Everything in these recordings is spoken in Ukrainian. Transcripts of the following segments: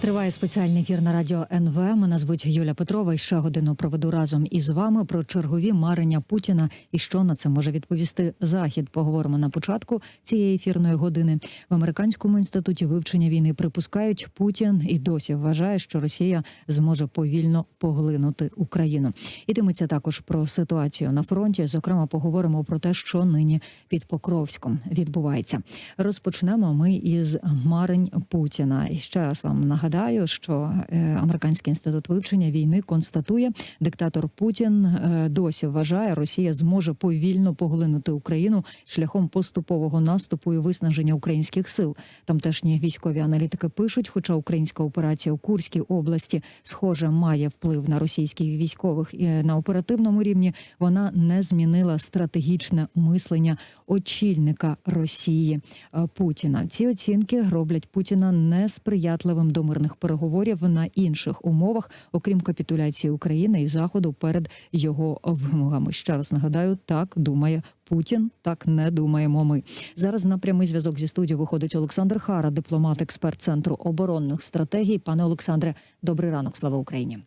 Триває спеціальний ефір на радіо НВ. Мене звуть Юля Петрова. І ще годину проведу разом із вами про чергові марення Путіна і що на це може відповісти Захід. Поговоримо на початку цієї ефірної години. В американському інституті вивчення війни припускають, Путін і досі вважає, що Росія зможе повільно поглинути Україну. Ітиметься також про ситуацію на фронті. Зокрема, поговоримо про те, що нині під Покровськом відбувається. Розпочнемо ми із марень Путіна. І ще раз вам нагадаю, що е, американський інститут вивчення війни констатує, диктатор Путін е, досі вважає, Росія зможе повільно поглинути Україну шляхом поступового наступу і виснаження українських сил. Тамтешні військові аналітики пишуть, хоча українська операція у Курській області схоже має вплив на російських військових і на оперативному рівні, вона не змінила стратегічне мислення очільника Росії е, Путіна. Ці оцінки роблять Путіна несприятливим до мирних переговорів на інших умовах, окрім капітуляції України і Заходу перед його вимогами. Ще раз нагадаю, так думає Путін, так не думаємо. Ми зараз на прямий зв'язок зі студією виходить Олександр Хара, дипломат, експерт центру оборонних стратегій. Пане Олександре, добрий ранок. Слава Україні.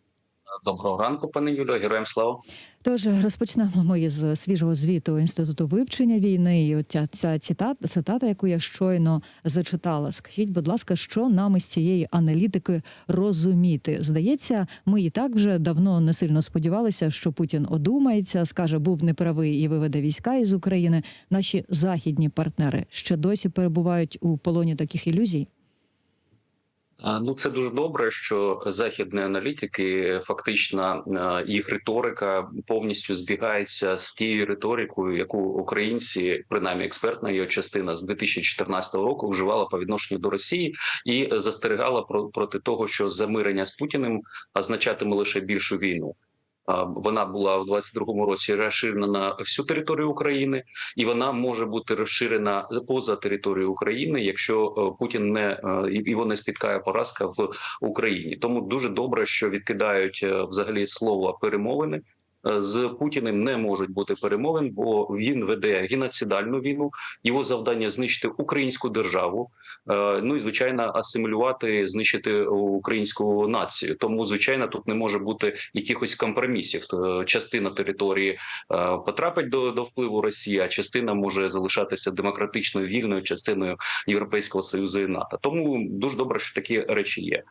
Доброго ранку, пане Юлio, героям слава. Тож розпочнемо ми з свіжого звіту інституту вивчення війни. І от ця, ця цитата, цитата, яку я щойно зачитала. Скажіть, будь ласка, що нам із цієї аналітики розуміти? Здається, ми і так вже давно не сильно сподівалися, що Путін одумається, скаже, був неправий і виведе війська із України. Наші західні партнери ще досі перебувають у полоні таких ілюзій. Ну, це дуже добре, що західні аналітики фактично їх риторика повністю збігається з тією риторикою, яку українці, принаймні експертна її частина з 2014 року, вживала по відношенню до Росії і застерігала про проти того, що замирення з Путіним означатиме лише більшу війну. Вона була в 22-му році розширена на всю територію України, і вона може бути розширена поза територією України, якщо е, Путін не е, його не спіткає поразка в Україні. Тому дуже добре, що відкидають е, взагалі слово перемовини. Е, З Путіним не можуть бути перемовин, бо він веде геноцидальну війну. Його завдання знищити українську державу. е, Ну і звичайно, асимілювати, знищити українську націю. Тому звичайно, тут не може бути якихось компромісів. Е, Частина території потрапить до, до впливу Росії, а частина може залишатися демократичною вільною частиною Європейського союзу і НАТО. Тому дуже добре, що такі речі є.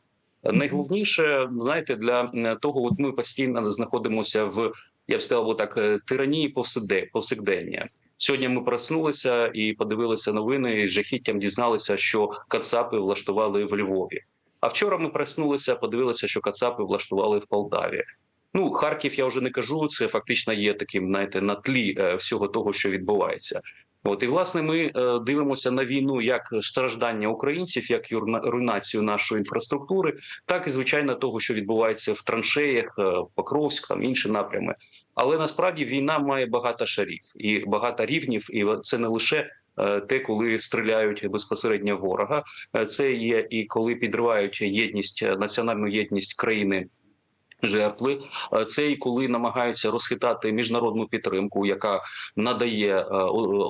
Найголовніше, знаєте, для е, того, от ми постійно знаходимося в я б сказав, так е, тиранії повсякде- повсякдення. Сьогодні ми проснулися і подивилися новини і жахіттям дізналися, що Кацапи влаштували в Львові. А вчора ми проснулися, подивилися, що Кацапи влаштували в Полтаві. Ну, Харків я вже не кажу. Це фактично є таким, знаєте, на тлі е, всього того, що відбувається. От і власне ми е, дивимося на війну як страждання українців, як руйнацію нашої інфраструктури, так і звичайно того, що відбувається в траншеях, е, Покровськ, там інші напрями. Але насправді війна має багато шарів і багато рівнів, і це не лише. е, Те, коли стріляють безпосередньо ворога, це є і коли підривають єдність, національну єдність країни жертви. Е, Це і коли намагаються розхитати міжнародну підтримку, яка надає е,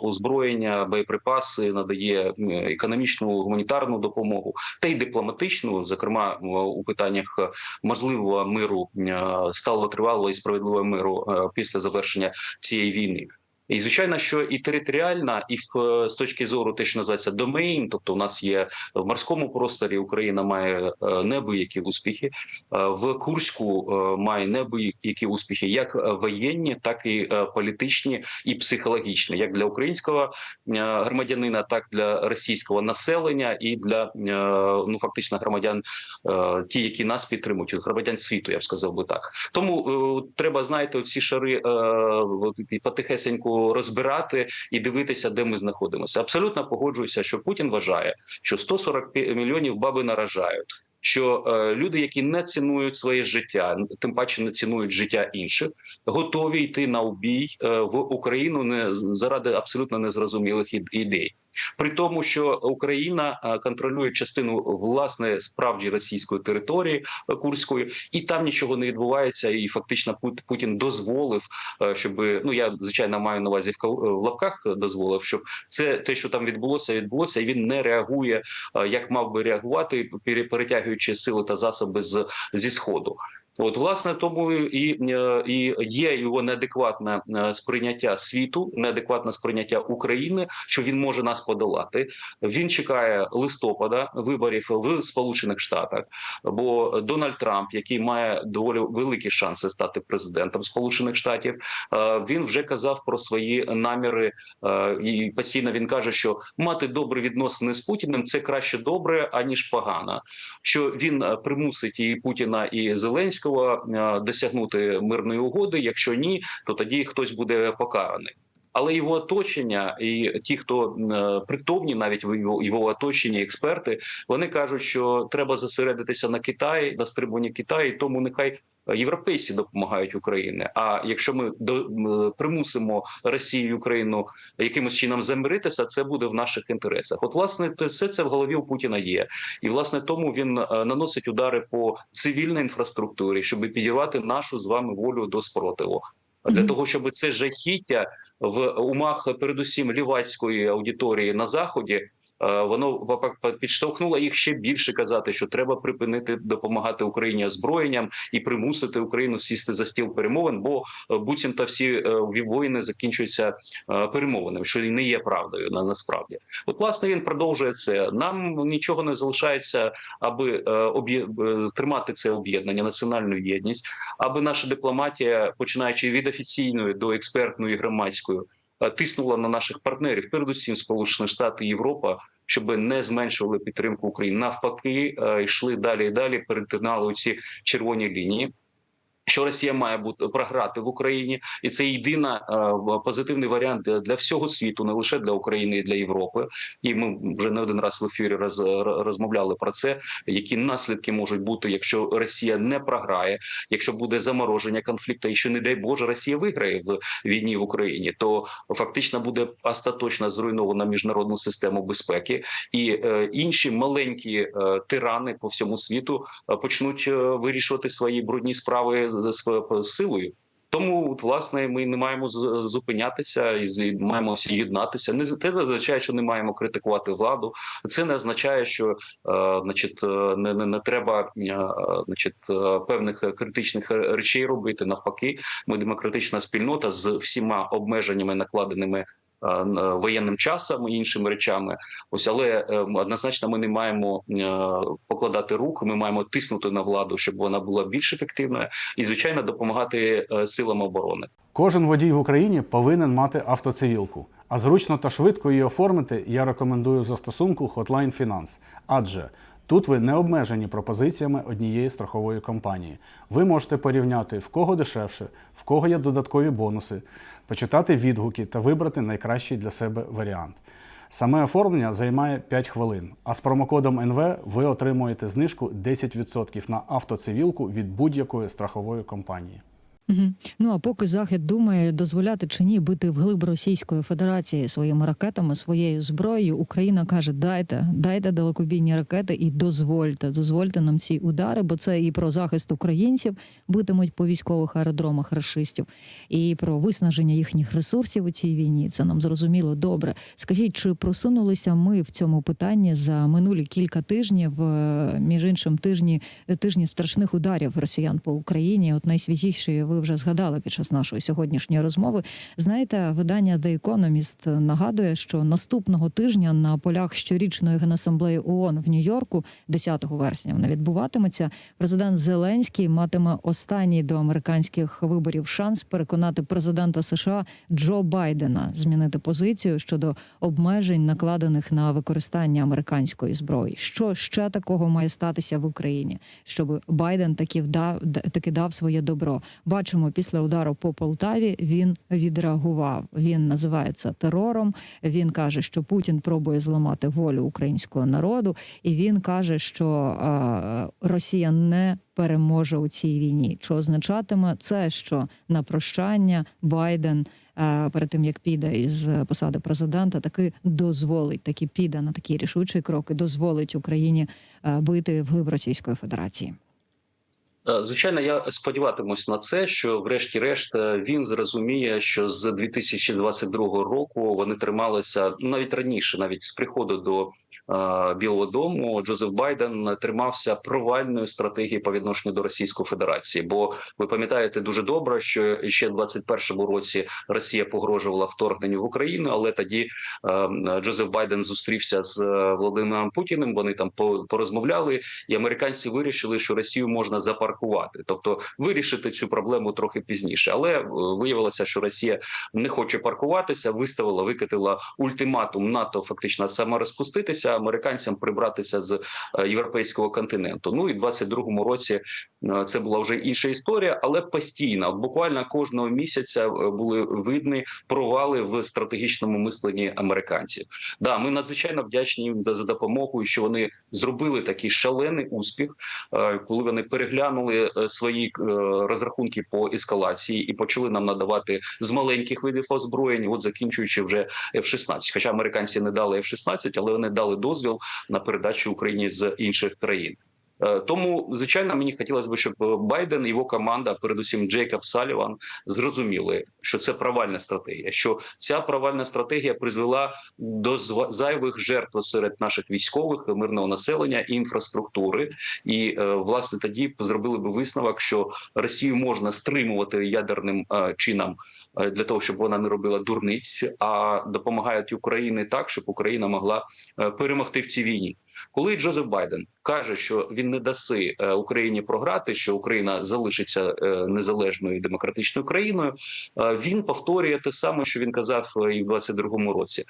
озброєння, боєприпаси, надає економічну гуманітарну допомогу, та й дипломатичну, зокрема у питаннях е, можливого миру, стало тривалого і справедливого миру е, після завершення цієї війни. І звичайно, що і територіальна, і в е, з точки зору те, що називається домейн, тобто у нас є в морському просторі Україна має е, неабиякі успіхи. Е, В Курську має неабиякі успіхи, як воєнні, так і політичні і психологічні, як для українського громадянина, так для російського населення і для ну фактично громадян, ті, які нас підтримують, громадян світу, я б сказав би так. Тому треба знаєте, ці шари і потихесеньку розбирати і дивитися, де ми знаходимося. Абсолютно погоджуюся, що Путін вважає, що 140 мільйонів баби наражають. Що е, люди, які не цінують своє життя, тим паче не цінують життя інших, готові йти на убій е, в Україну не заради абсолютно незрозумілих ід- ідей. При тому, що Україна е, контролює частину власне справді російської території е, курської, і там нічого не відбувається. І фактично Пут- Путін дозволив, е, щоб ну я звичайно маю на увазі в лапках дозволив, щоб це те, що там відбулося, відбулося, і він не реагує, як мав би реагувати, пере- перетягуючи сили та засоби з зі сходу. От, власне, тому і, е, і є його неадекватне е, сприйняття світу, неадекватне сприйняття України, що він може нас подолати. Він чекає листопада виборів в Сполучених Штатах. Бо Дональд Трамп, який має доволі великі шанси стати президентом Сполучених Штатів, е, він вже казав про свої наміри, і постійно він каже, що мати добрі відносини з Путіним це краще добре аніж погано. Що він примусить і Путіна і Зеленського е, досягнути мирної угоди. Якщо ні, то тоді хтось буде покараний. Але його оточення і ті, хто е, притомні, навіть в його, оточенні, експерти, вони кажуть, що треба зосередитися на Китаї, на стримуванні Китаю, тому нехай європейці допомагають Україні. А якщо ми до примусимо Росію і Україну якимось чином замиритися, це буде в наших інтересах. От, власне, то все це в голові у Путіна є, і власне тому він е, наносить удари по цивільній інфраструктурі, щоб підірвати нашу з вами волю до спротиву. Для того щоб це жахіття в умах, передусім лівацької аудиторії на заході. Е, Воно підштовхнуло їх ще більше казати, що треба припинити допомагати Україні озброєнням і примусити Україну сісти за стіл перемовин, бо е, буцімто всі е, воїни закінчуються перемовинами, що не є правдою на насправді. От власне він продовжує це. Нам нічого не залишається, аби тримати це об'єднання, національну єдність, аби наша дипломатія, починаючи від офіційної до експертної громадської, тиснула на наших партнерів, передусім Сполучені Штати Європа, щоб не зменшували підтримку України. Навпаки, е, йшли далі і далі, перетинали ці червоні лінії. Що Росія має бути програти в Україні, і це єдина е, позитивний варіант для- всього світу, не лише для України і для Європи. І ми вже не один раз в ефірі роз, розмовляли про це. Які наслідки можуть бути, якщо Росія не програє, якщо буде замороження конфлікту, і що не дай Боже, Росія виграє в війні в Україні, то фактично буде остаточно зруйнована міжнародну систему безпеки, і е, інші маленькі е, тирани по всьому світу е, почнуть е, вирішувати свої брудні справи за своєю силою. Тому, власне, ми не маємо зупинятися і маємо всі єднатися. Не це не означає, що не маємо критикувати владу. Це не означає, що е, значить, е, не, не, не треба е, значить, е, певних критичних речей робити. Навпаки, ми демократична спільнота з всіма обмеженнями, накладеними воєнним часом і іншими речами. Ось, але е, однозначно ми не маємо е, покладати рук. Ми маємо тиснути на владу, щоб вона була більш ефективною, і звичайно допомагати е, силам оборони. Кожен водій в Україні повинен мати автоцивілку. А зручно та швидко її оформити я рекомендую застосунку Hotline Finance. Адже тут ви не обмежені пропозиціями однієї страхової компанії. Ви можете порівняти в кого дешевше, в кого є додаткові бонуси, почитати відгуки та вибрати найкращий для себе варіант. Саме оформлення займає 5 хвилин, а з промокодом НВ ви отримуєте знижку 10% на автоцивілку від будь-якої страхової компанії. Угу. Ну а поки захід думає, дозволяти чи ні бити вглиб Російської Федерації своїми ракетами, своєю зброєю, Україна каже: дайте, дайте далекобійні ракети і дозвольте, дозвольте нам ці удари, бо це і про захист українців битимуть по військових аеродромах рашистів, і про виснаження їхніх ресурсів у цій війні. Це нам зрозуміло добре. Скажіть, чи просунулися ми в цьому питанні за минулі кілька тижнів, е, між іншим тижні тижні страшних ударів росіян по Україні? От найсвіжіші ви вже згадали під час нашої сьогоднішньої розмови. Знаєте, видання The Economist нагадує, що наступного тижня на полях щорічної генасамблеї ООН в Нью-Йорку, 10 вересня, вона відбуватиметься. Президент Зеленський матиме останній до американських виборів шанс переконати президента США Джо Байдена змінити позицію щодо обмежень, накладених на використання американської зброї. Що ще такого має статися в Україні, щоб Байден таки вдав таки дав своє добро? Бачимо, після удару по Полтаві він відреагував. Він називає це терором. Він каже, що Путін пробує зламати волю українського народу, і він каже, що е, Росія не переможе у цій війні. Що означатиме це, що на прощання Байден е, перед тим як піде із посади президента, таки дозволить, таки піде на такі рішучі кроки, дозволить Україні е, бити вглиб Російської Федерації. Е, Звичайно, я сподіватимусь на це, що, врешті-решт, е, він зрозуміє, що з 2022 року вони трималися навіть раніше, навіть з приходу до Білого Дому, Джозеф Байден тримався провальної стратегії по відношенню до Російської Федерації. Бо ви пам'ятаєте дуже добре, що ще в 2021 році Росія погрожувала вторгненню в Україну, але тоді е, Джозеф Байден зустрівся з е, Володимиром Путіним. Вони там по- порозмовляли, і американці вирішили, що Росію можна запаркувати, тобто вирішити цю проблему трохи пізніше. Але е, виявилося, що Росія не хоче паркуватися, виставила, викатила ультиматум НАТО фактично саморозпуститися, американцям прибратися з е, європейського континенту. Ну і в 22-му році е, це була вже інша історія, але постійно, буквально кожного місяця е, були видні провали в стратегічному мисленні американців. Да, ми надзвичайно вдячні їм за допомогу, що вони зробили такий шалений успіх, коли вони переглянули свої розрахунки по ескалації і почали нам надавати з маленьких видів озброєнь, от закінчуючи вже F-16. Хоча американці не дали F-16, але вони дали дозвіл на передачу Україні з інших країн. Е, Тому, звичайно, мені хотілося б, щоб Байден і його команда, передусім Джейкоб Саліван, зрозуміли, що це провальна стратегія. Що ця провальна стратегія призвела до зайвих жертв серед наших військових, мирного населення і інфраструктури. І е, власне тоді зробили би висновок, що Росію можна стримувати ядерним е, чином е, для того, щоб вона не робила дурниць, а допомагають Україні так, щоб Україна могла е, перемогти в цій війні. Коли Джозеф Байден каже, що він не даси е, Україні програти, що Україна залишиться е, незалежною демократичною країною, е, він повторює те саме, що він казав і в 22-му році.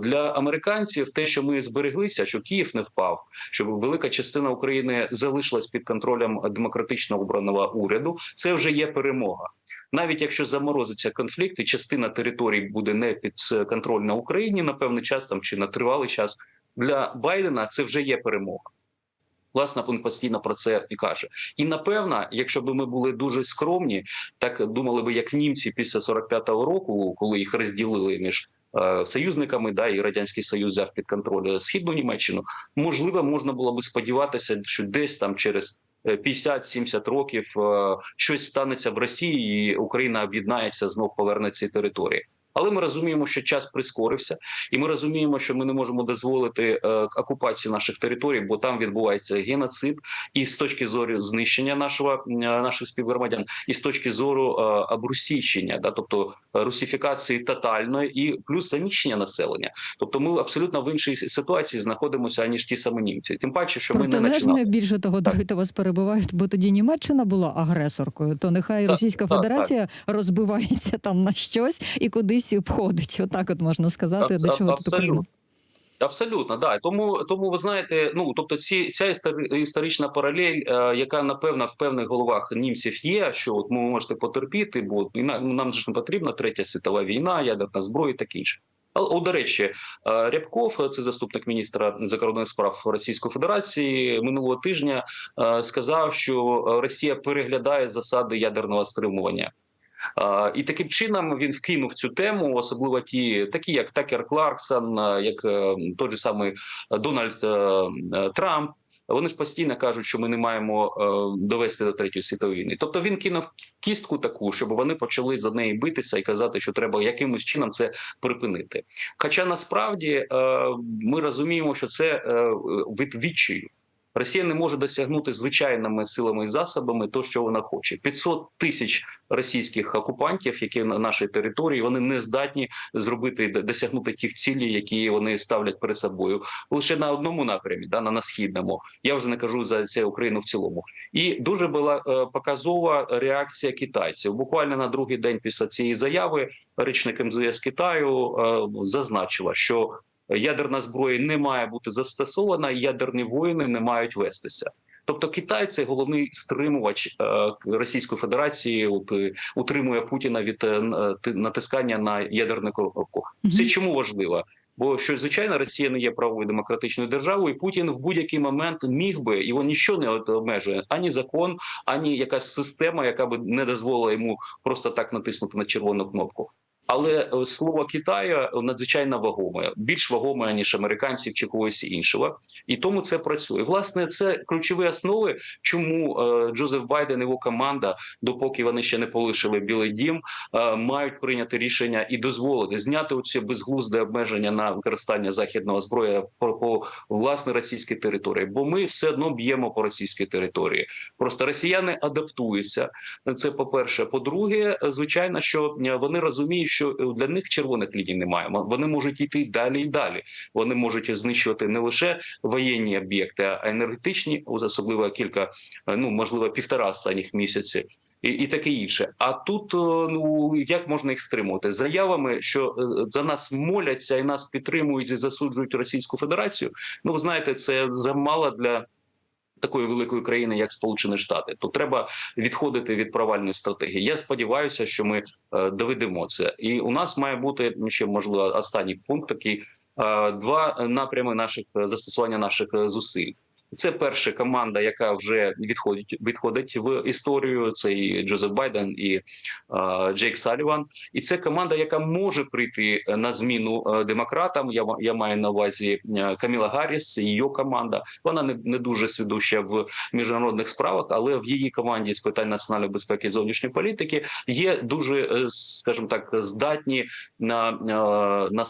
Для американців те, що ми збереглися, що Київ не впав, щоб велика частина України залишилась під контролем демократично обраного уряду, це вже є перемога. Навіть якщо заморозиться конфлікт, і частина територій буде не під контроль на Україні на певний час там чи на тривалий час, для Байдена це вже є перемога. Власне, він постійно про це і каже. І напевно, якщо б ми були дуже скромні, так думали би, як німці після 45-го року, коли їх розділили між е, союзниками, да і радянський союз взяв під контроль східну Німеччину. Можливо, можна було би сподіватися, що десь там через е, 50-70 років е, щось станеться в Росії, і Україна об'єднається, знов поверне ці території. Але ми розуміємо, що час прискорився, і ми розуміємо, що ми не можемо дозволити е, окупацію наших територій, бо там відбувається геноцид, і з точки зору знищення нашого е, наших співгромадян, і з точки зору е, да, тобто русифікації тотальної, і плюс заміщення населення. Тобто, ми абсолютно в іншій ситуації знаходимося аніж ті самі німці. Тим паче, що ми не починали. Більше того, давайте вас перебувають, бо тоді Німеччина була агресоркою. То нехай Так, Російська так, Федерація розбивається там на щось і кудись обходить. Отак, от можна сказати, Абс- до чого тут. Україна. Абсолютно, да. Тому тому ви знаєте, ну тобто, ці ця історична паралель, е, яка напевно в певних головах німців є, що от ви можете потерпіти, бо ну, нам ж не потрібна третя світова війна, ядерна зброя, і таке інше. Але до речі, е, Рябков, це заступник міністра закордонних справ Російської Федерації, минулого тижня е, сказав, що Росія переглядає засади ядерного стримування. І таким чином він вкинув цю тему, особливо ті, такі як Такер Кларксон, як е, той же самий Дональд е, е, Трамп. Вони ж постійно кажуть, що ми не маємо довести до третьої світової війни. Тобто він кинув кістку таку, щоб вони почали за неї битися і казати, що треба якимось чином це припинити. Хоча насправді ми розуміємо, що це від відчаю. Росія не може досягнути звичайними силами і засобами то, що вона хоче. 500 тисяч російських окупантів, які на нашій території, вони не здатні зробити досягнути тих цілей, які вони ставлять перед собою лише на одному напрямі, да на, на східному. Я вже не кажу за це Україну в цілому. І дуже була е, показова реакція китайців. Буквально на другий день після цієї заяви речник МЗС Китаю е, зазначила, що ядерна зброя не має бути застосована, ядерні воїни не мають вестися. Тобто Китай це головний стримувач е, Російської Федерації, от, е, утримує Путіна від е, натискання на ядерну коробку. Це чому важливо? Бо що звичайно Росія не є правовою демократичною державою, і Путін в будь-який момент міг би його нічого не обмежує ані закон, ані якась система, яка би не дозволила йому просто так натиснути на червону кнопку. Але е, слово Китаю надзвичайно вагоме, більш вагоме ніж американців чи когось іншого, і тому це працює. Власне, це ключові основи, чому е, Джозеф Байден і його команда, допоки вони ще не полишили Білий Дім, е, мають прийняти рішення і дозволити зняти оці безглузде обмеження на використання західного зброї по, по власне російській території. Бо ми все одно б'ємо по російській території. Просто росіяни адаптуються. Це по перше. По-друге, е, звичайно, що е, вони розуміють, що е, для них червоних ліній немає. Вони можуть йти далі і далі. Вони можуть знищувати не лише воєнні об'єкти, а енергетичні, особливо кілька, е, ну можливо, півтора останніх місяців. І, і таке інше. А тут е, ну як можна їх стримувати заявами, що за нас моляться і нас підтримують і засуджують Російську Федерацію. Ну ви знаєте, це замало для такої великої країни, як Сполучені Штати. То треба відходити від провальної стратегії. Я сподіваюся, що ми е, доведемо це, і у нас має бути ще можливо останній пункт такий. е, Два напрями наших е, застосування наших зусиль. Це перша команда, яка вже відходить відходить в історію. Це і Джозеф Байден і е, Джейк Саліван. І це команда, яка може прийти на зміну е, демократам. Я я маю на увазі е, Каміла Гарріс, її команда. Вона не, не дуже свідуща в міжнародних справах, але в її команді з питань національної безпеки і зовнішньої політики є дуже, е, скажімо так, здатні на, на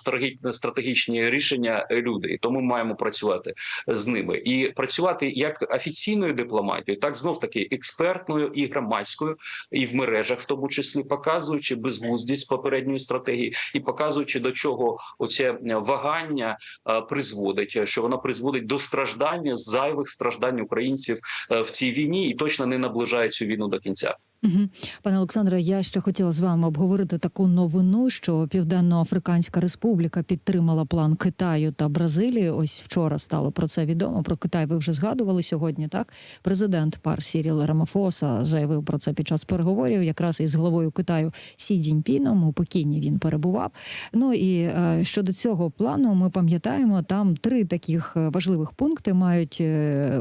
стратегічні рішення люди. І тому маємо працювати з ними і працювати як офіційною дипломатією, так знов таки експертною і громадською, і в мережах, в тому числі показуючи безглуздість попередньої стратегії і показуючи до чого оце вагання е, призводить, що воно призводить до страждання зайвих страждань українців е, в цій війні, і точно не наближає цю війну до кінця. Угу. Пане Олександре, я ще хотіла з вами обговорити таку новину, що Південно-Африканська Республіка підтримала план Китаю та Бразилії. Ось вчора стало про це відомо. Про Китай ви вже згадували сьогодні. Так, президент пар Сіріл Рамафоса заявив про це під час переговорів, якраз із главою Китаю Сі Цзіньпіном. У Пекіні він перебував. Ну і е, щодо цього плану, ми пам'ятаємо, там три таких е, важливих пункти мають е,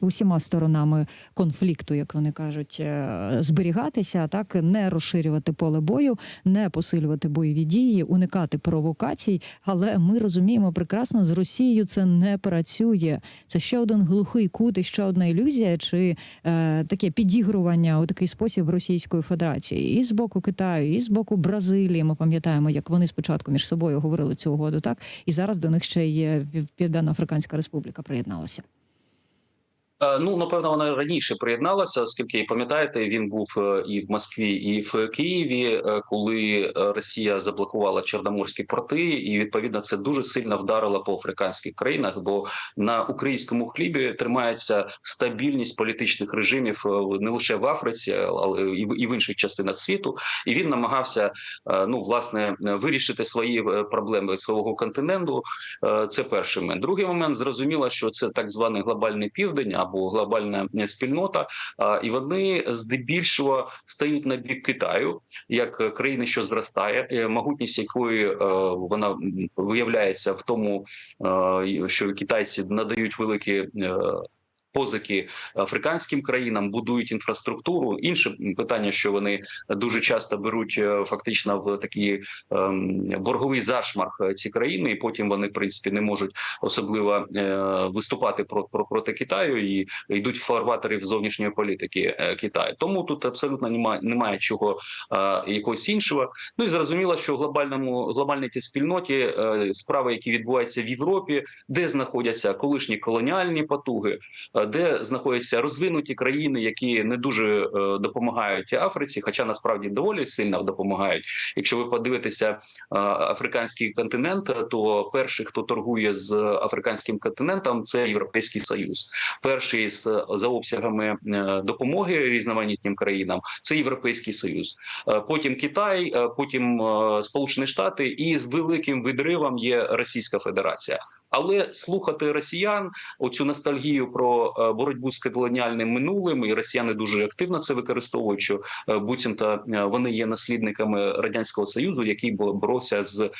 усіма сторонами конфлікту, як вони кажуть, зберігатися, так не розширювати поле бою, не посилювати бойові дії, уникати провокацій. Але ми розуміємо прекрасно, з Росією це не працює. Це ще один глухий кут і ще одна ілюзія, чи е, таке підігрування у такий спосіб Російської Федерації, і з боку Китаю, і з боку Бразилії. Ми пам'ятаємо, як вони спочатку між собою говорили цю угоду, так і зараз до них ще є Південно-Африканська Республіка приєдналася. Е, Ну, напевно, вона раніше приєдналася, оскільки пам'ятаєте, він був е, і в Москві, і в Києві, е, коли Росія заблокувала Чорноморські порти, і відповідно це дуже сильно вдарило по африканських країнах. Бо на українському хлібі тримається стабільність політичних режимів не лише в Африці, але і в і в інших частинах світу. І він намагався ну власне вирішити свої проблеми свого континенту. Це перший момент. Другий момент зрозуміло, що це так званий глобальний південь або глобальна е, спільнота, і вони здебільшого стають на бік Китаю як країни, що зростає, е, могутність якої е, вона виявляється в тому, що китайці надають великі. Позики африканським країнам будують інфраструктуру. Інше питання, що вони дуже часто беруть е, фактично в такий ем, борговий зашмарх е, ці країни, і потім вони в принципі не можуть особливо е, виступати про, про проти Китаю і йдуть фарватерів зовнішньої політики Китаю. Тому тут абсолютно немає немає чого якогось іншого. Ну і зрозуміло, що в глобальному глобальній цій спільноті справи, які відбуваються в Європі, де знаходяться колишні колоніальні потуги, де знаходяться розвинуті країни, які не дуже е, допомагають Африці, хоча насправді доволі сильно допомагають. Якщо ви подивитеся е, африканський континент, то перший, хто торгує з африканським континентом, це Європейський Союз. Перший з за обсягами е, допомоги різноманітнім країнам це Європейський Союз. Потім Китай, потім Сполучені Штати, і з великим відривом є Російська Федерація. Але слухати росіян оцю ностальгію про е, боротьбу з колоніальним минулим, і росіяни дуже активно це використовують. Що е, буцімто е, вони є наслідниками радянського союзу, який бо- боровся з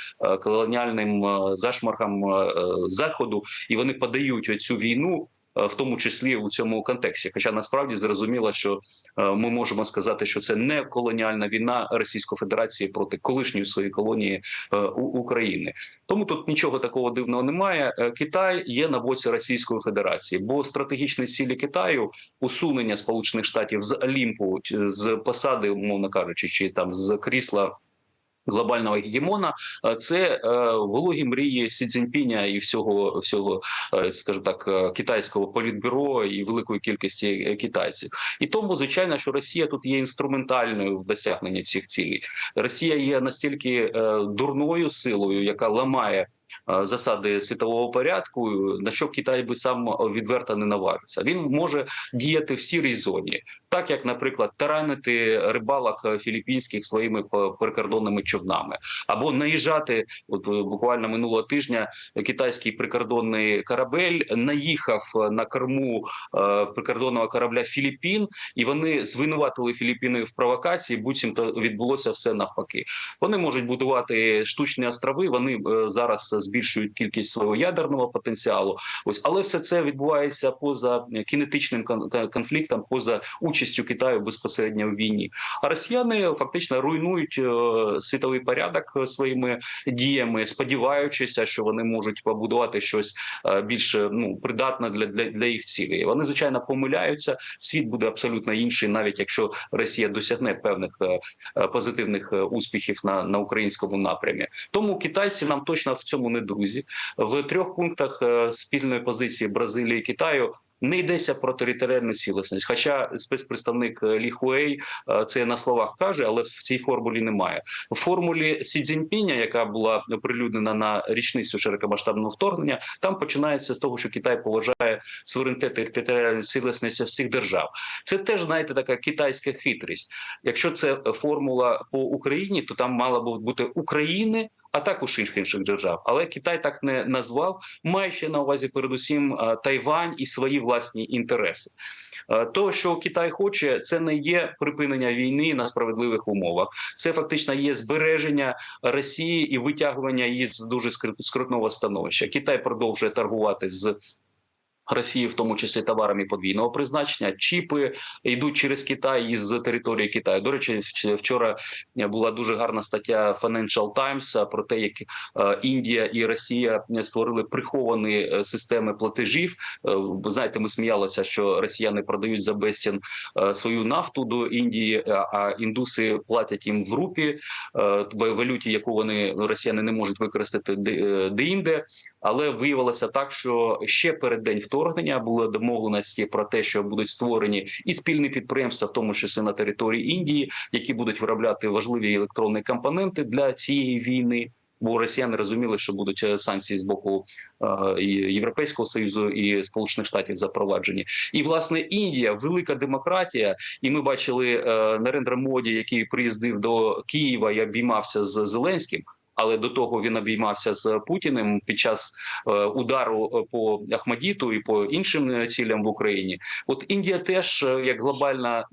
колоніальним зашмархом е, заходу, і вони подають цю війну. Е, в тому числі у цьому контексті. Хоча насправді зрозуміло, що е, ми можемо сказати, що це не колоніальна війна Російської Федерації проти колишньої своєї колонії е, України. Тому тут нічого такого дивного немає. Китай є на боці Російської Федерації, бо стратегічні цілі Китаю усунення Сполучених Штатів з Олімпу, з посади, умовно кажучи, чи там з крісла. Глобального гегемона е, це е, вологі мрії Сі Цзіньпіня і всього, всього, е, скажімо так, китайського політбюро і великої кількості китайців. І тому, звичайно, що Росія тут є інструментальною в досягненні цих цілей. Росія є настільки дурною силою, яка ламає засади світового порядку, на що Китай би сам відверто не наважився. Він може діяти в сірій зоні, так як, наприклад, таранити рибалок е, філіппінських своїми прикордонними човнами, або наїжджати. От е, буквально минулого тижня китайський прикордонний корабель наїхав е, на корму е, прикордонного корабля Філіппін, і вони звинуватили Філіппіни в провокації. Буцімто відбулося все навпаки. Вони можуть будувати штучні острови. Вони е, зараз збільшують кількість свого ядерного потенціалу. Ось, але все це відбувається поза кінетичним кон- кон- конфліктом, поза участю Китаю безпосередньо в війні. А росіяни фактично руйнують е, світовий порядок своїми діями, сподіваючися, що вони можуть побудувати щось е, більш е, ну придатне для, для, для їх цілей. Вони звичайно помиляються. Світ буде абсолютно інший, навіть якщо Росія досягне певних позитивних успіхів на, на українському напрямі. Тому китайці нам точно в цьому не друзі. В трьох пунктах е, спільної позиції Бразилії і Китаю. Не йдеться про територіальну цілісність. Хоча спецпредставник е, Лі Хуей е, це на словах каже, але в цій формулі немає. В формулі Сі Цзіньпіня, яка була оприлюднена на річницю широкомасштабного вторгнення, там починається з того, що Китай поважає суверенітет і територіальну цілісність всіх держав. Це теж знаєте така китайська хитрість. Якщо це формула по Україні, то там мала б бути України. А також інших держав, але Китай так не назвав, маючи на увазі передусім е, Тайвань і свої власні інтереси. Е, То, що Китай хоче, це не є припинення війни на справедливих умовах. Це фактично є збереження Росії і витягування її з дуже скрут- скрутного становища. Китай продовжує торгувати з. Росії, в тому числі товарами подвійного призначення, чіпи йдуть через Китай із території Китаю. До речі, вчора була дуже гарна стаття Financial Times про те, як Індія і Росія створили приховані е, системи платежів. Е, знаєте, ми сміялися, що росіяни продають за безцін е, свою нафту до Індії, а- індуси платять їм в рупі в валюті, яку вони росіяни не можуть використати де- де-інде. Але виявилося так, що ще перед день вторгнення були домовленості про те, що будуть створені і спільні підприємства, в тому числі на території Індії, які будуть виробляти важливі електронні компоненти для цієї війни. Бо росіяни розуміли, що будуть е, санкції з боку е, Європейського союзу і Сполучених Штатів запроваджені. І власне Індія велика демократія. І ми бачили е, Нарендра Моді, який приїздив до Києва і обіймався з Зеленським. Але до того він обіймався з Путіним під час е, удару е, по Ахмадіту і по іншим е, цілям в Україні. От Індія теж як глобальна,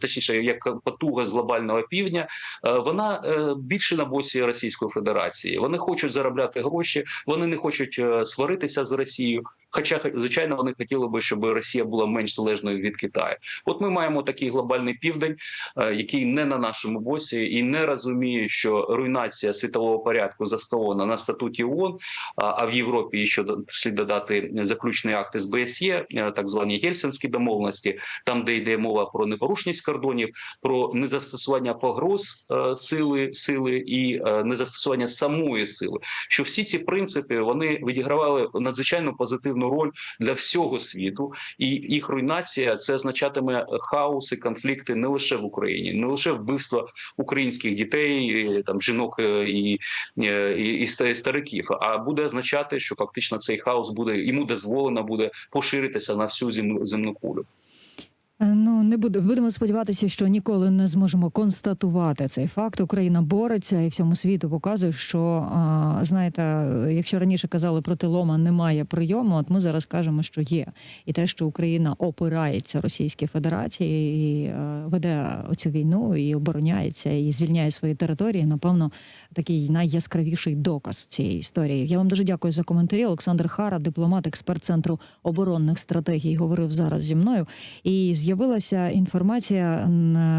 точніше, як потуга з глобального півдня, вона більше на боці Російської Федерації. Вони хочуть заробляти гроші, вони не хочуть сваритися з Росією. Хоча, звичайно, вони хотіли би, щоб Росія була менш залежною від Китаю. От ми маємо такий глобальний південь, е, який не на нашому боці і не розуміє, що руйнація світового порядку заснована на статуті ООН, а в Європі ще слід додати заключний акт СБСЄ, е, так звані гельсінські домовленості, там де йде мова про непорушність кордонів, про незастосування погроз е, сили сили і незастосування самої сили. Що всі ці принципи вони відігравали надзвичайно позитивну роль для всього світу, і їх руйнація це означатиме хаос і конфлікти не лише в Україні, не лише вбивство українських дітей, там жінок е, і, е, і, і стариків, а буде означати, що фактично цей хаос буде йому дозволено буде поширитися на всю земну земну кулю. Е, Ну не буде будемо сподіватися, що ніколи не зможемо констатувати цей факт. Україна бореться і всьому світу показує, що знаєте, якщо раніше казали проти лома немає прийому, от ми зараз кажемо, що є, і те, що Україна опирається Російській Федерації і е, веде оцю війну і обороняється і звільняє свої території, напевно, такий найяскравіший доказ цієї історії. Я вам дуже дякую за коментарі. Олександр Хара, дипломат, експерт центру оборонних стратегій, говорив зараз зі мною. І з'явилася інформація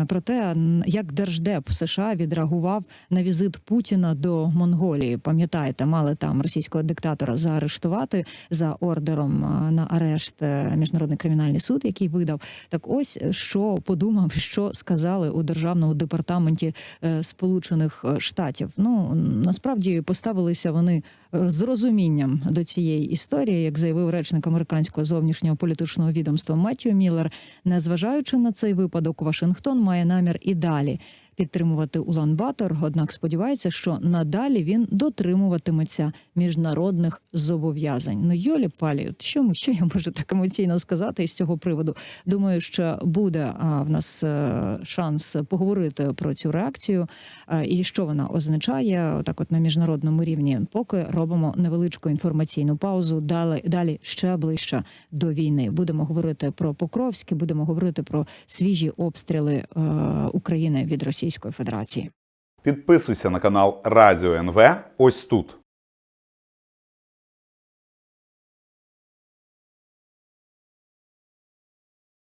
про те, як держдеп США відреагував на візит Путіна до Монголії. Пам'ятаєте, мали там російського диктатора заарештувати за ордером на арешт е, міжнародний кримінальний суд, який видав. Так ось що подумав, що сказали у державному департаменті е, Сполучених е, Штатів. Ну насправді поставилися вони е, з розумінням до цієї історії, як заявив речник американського зовнішнього політичного відомства Меттью Міллер. Незважаючи на цей випадок, Вашингтон має намір і далі підтримувати Улан-Батор, однак сподівається, що надалі він дотримуватиметься міжнародних зобов'язань. Ну Йолі палі, що що я можу так емоційно сказати із цього приводу? Думаю, що буде а, в нас е, шанс поговорити про цю реакцію е, і що вона означає, отак, от на міжнародному рівні. Поки робимо невеличку інформаційну паузу. Далі далі ще ближче до війни. Будемо говорити про Покровське, будемо говорити про свіжі обстріли е, України від Російської Федерації. Підписуйся на канал Радіо НВ ось тут.